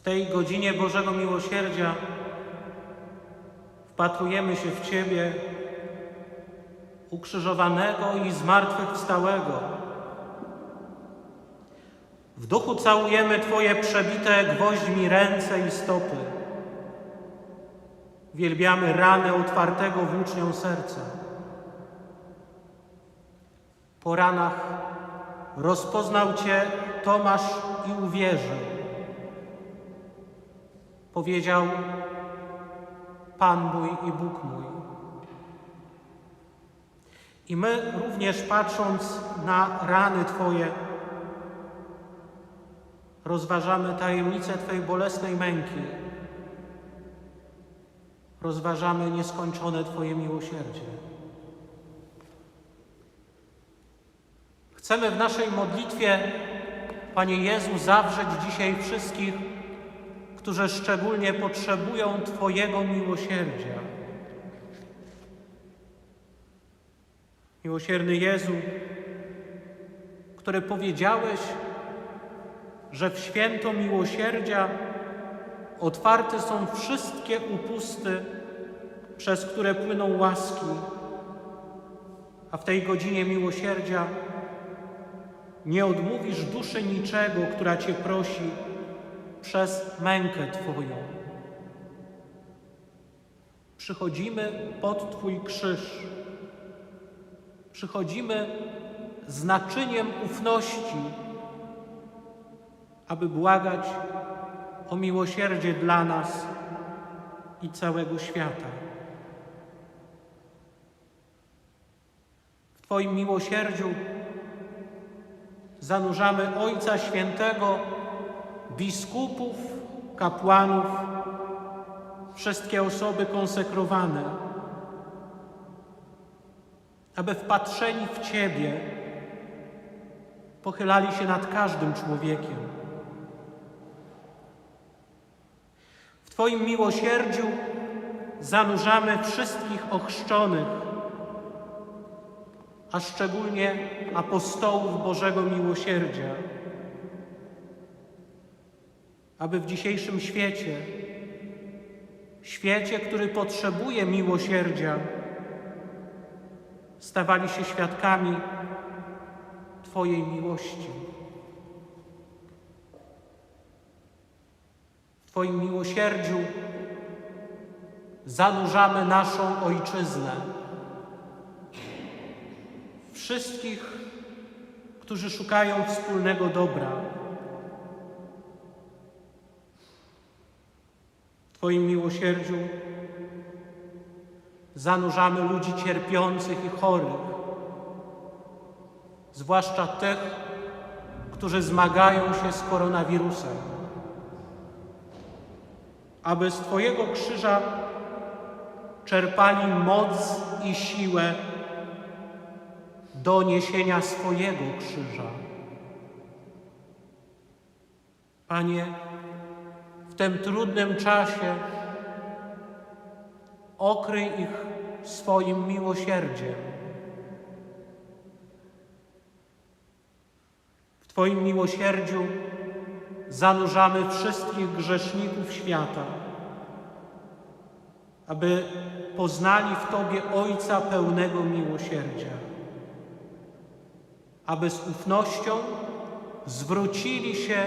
w tej godzinie Bożego Miłosierdzia wpatrujemy się w Ciebie, ukrzyżowanego i zmartwychwstałego. W duchu całujemy Twoje przebite gwoźdźmi ręce i stopy. Wielbiamy ranę otwartego włócznią serca. Po ranach rozpoznał Cię Tomasz i uwierzył. Powiedział Pan mój i Bóg mój. I my również patrząc na rany Twoje, rozważamy tajemnicę Twojej bolesnej męki. Rozważamy nieskończone Twoje miłosierdzie. Chcemy w naszej modlitwie, Panie Jezu, zawrzeć dzisiaj wszystkich, którzy szczególnie potrzebują Twojego miłosierdzia. Miłosierny Jezu, który powiedziałeś, że w święto miłosierdzia otwarte są wszystkie upusty, przez które płyną łaski, a w tej godzinie miłosierdzia nie odmówisz duszy niczego, która Cię prosi przez mękę Twoją. Przychodzimy pod Twój krzyż. Przychodzimy z naczyniem ufności, aby błagać o miłosierdzie dla nas i całego świata. W Twoim miłosierdziu zanurzamy Ojca Świętego, biskupów, kapłanów, wszystkie osoby konsekrowane, aby wpatrzeni w Ciebie pochylali się nad każdym człowiekiem. W Twoim miłosierdziu zanurzamy wszystkich ochrzczonych, a szczególnie apostołów Bożego Miłosierdzia, aby w dzisiejszym świecie, świecie, który potrzebuje miłosierdzia, stawali się świadkami Twojej miłości. W Twoim miłosierdziu zanurzamy naszą ojczyznę. Wszystkich, którzy szukają wspólnego dobra. Twoim miłosierdziu. Zanurzamy ludzi cierpiących i chorych, zwłaszcza tych, którzy zmagają się z koronawirusem, aby z Twojego krzyża czerpali moc i siłę do niesienia swojego krzyża. Panie, tym trudnym czasie okryj ich swoim miłosierdziem. W Twoim miłosierdziu zanurzamy wszystkich grzeszników świata, aby poznali w Tobie Ojca pełnego miłosierdzia, aby z ufnością zwrócili się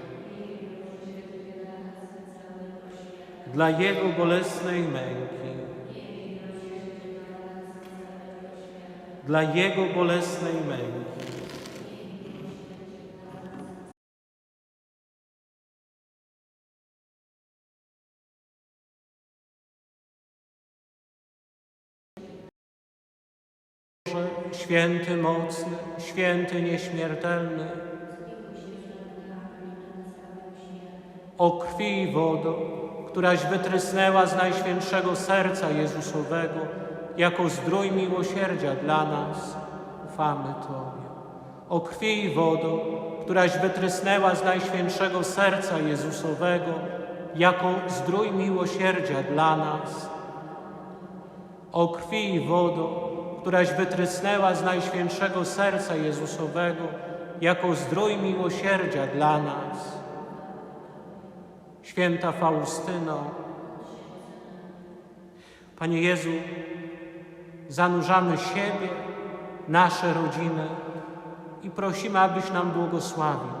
dla Jego bolesnej męki, dla Jego bolesnej męki. Boże, Święty mocny, święty nieśmiertelny, o krwi i wodo, któraś wytrysnęła z Najświętszego Serca Jezusowego, jako zdrój miłosierdzia dla nas, ufamy Tobie. O krwi i wodo, któraś wytrysnęła z Najświętszego Serca Jezusowego, jako zdrój miłosierdzia dla nas, o krwi i wodo, któraś wytrysnęła z Najświętszego Serca Jezusowego jako zdrój miłosierdzia dla nas. Święta Faustyno, Panie Jezu, zanurzamy siebie, nasze rodziny i prosimy, abyś nam błogosławił.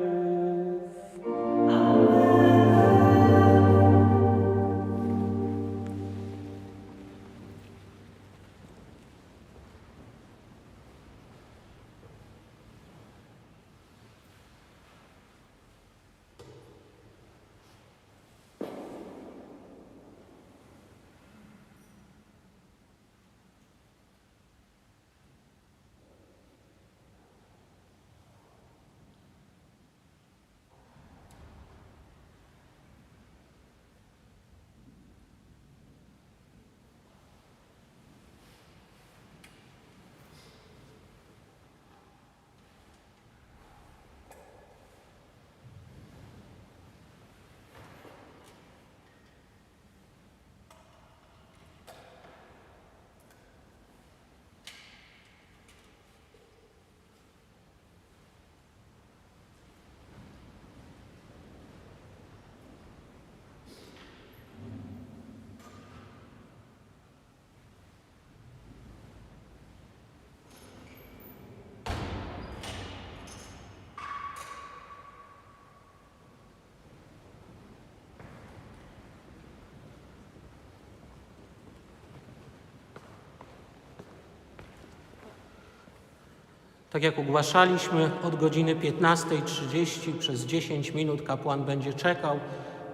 Tak jak ogłaszaliśmy, od godziny 15.30 przez 10 minut kapłan będzie czekał,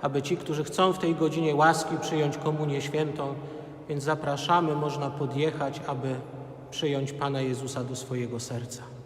aby ci, którzy chcą w tej godzinie łaski przyjąć komunię świętą, więc zapraszamy, można podjechać, aby przyjąć Pana Jezusa do swojego serca.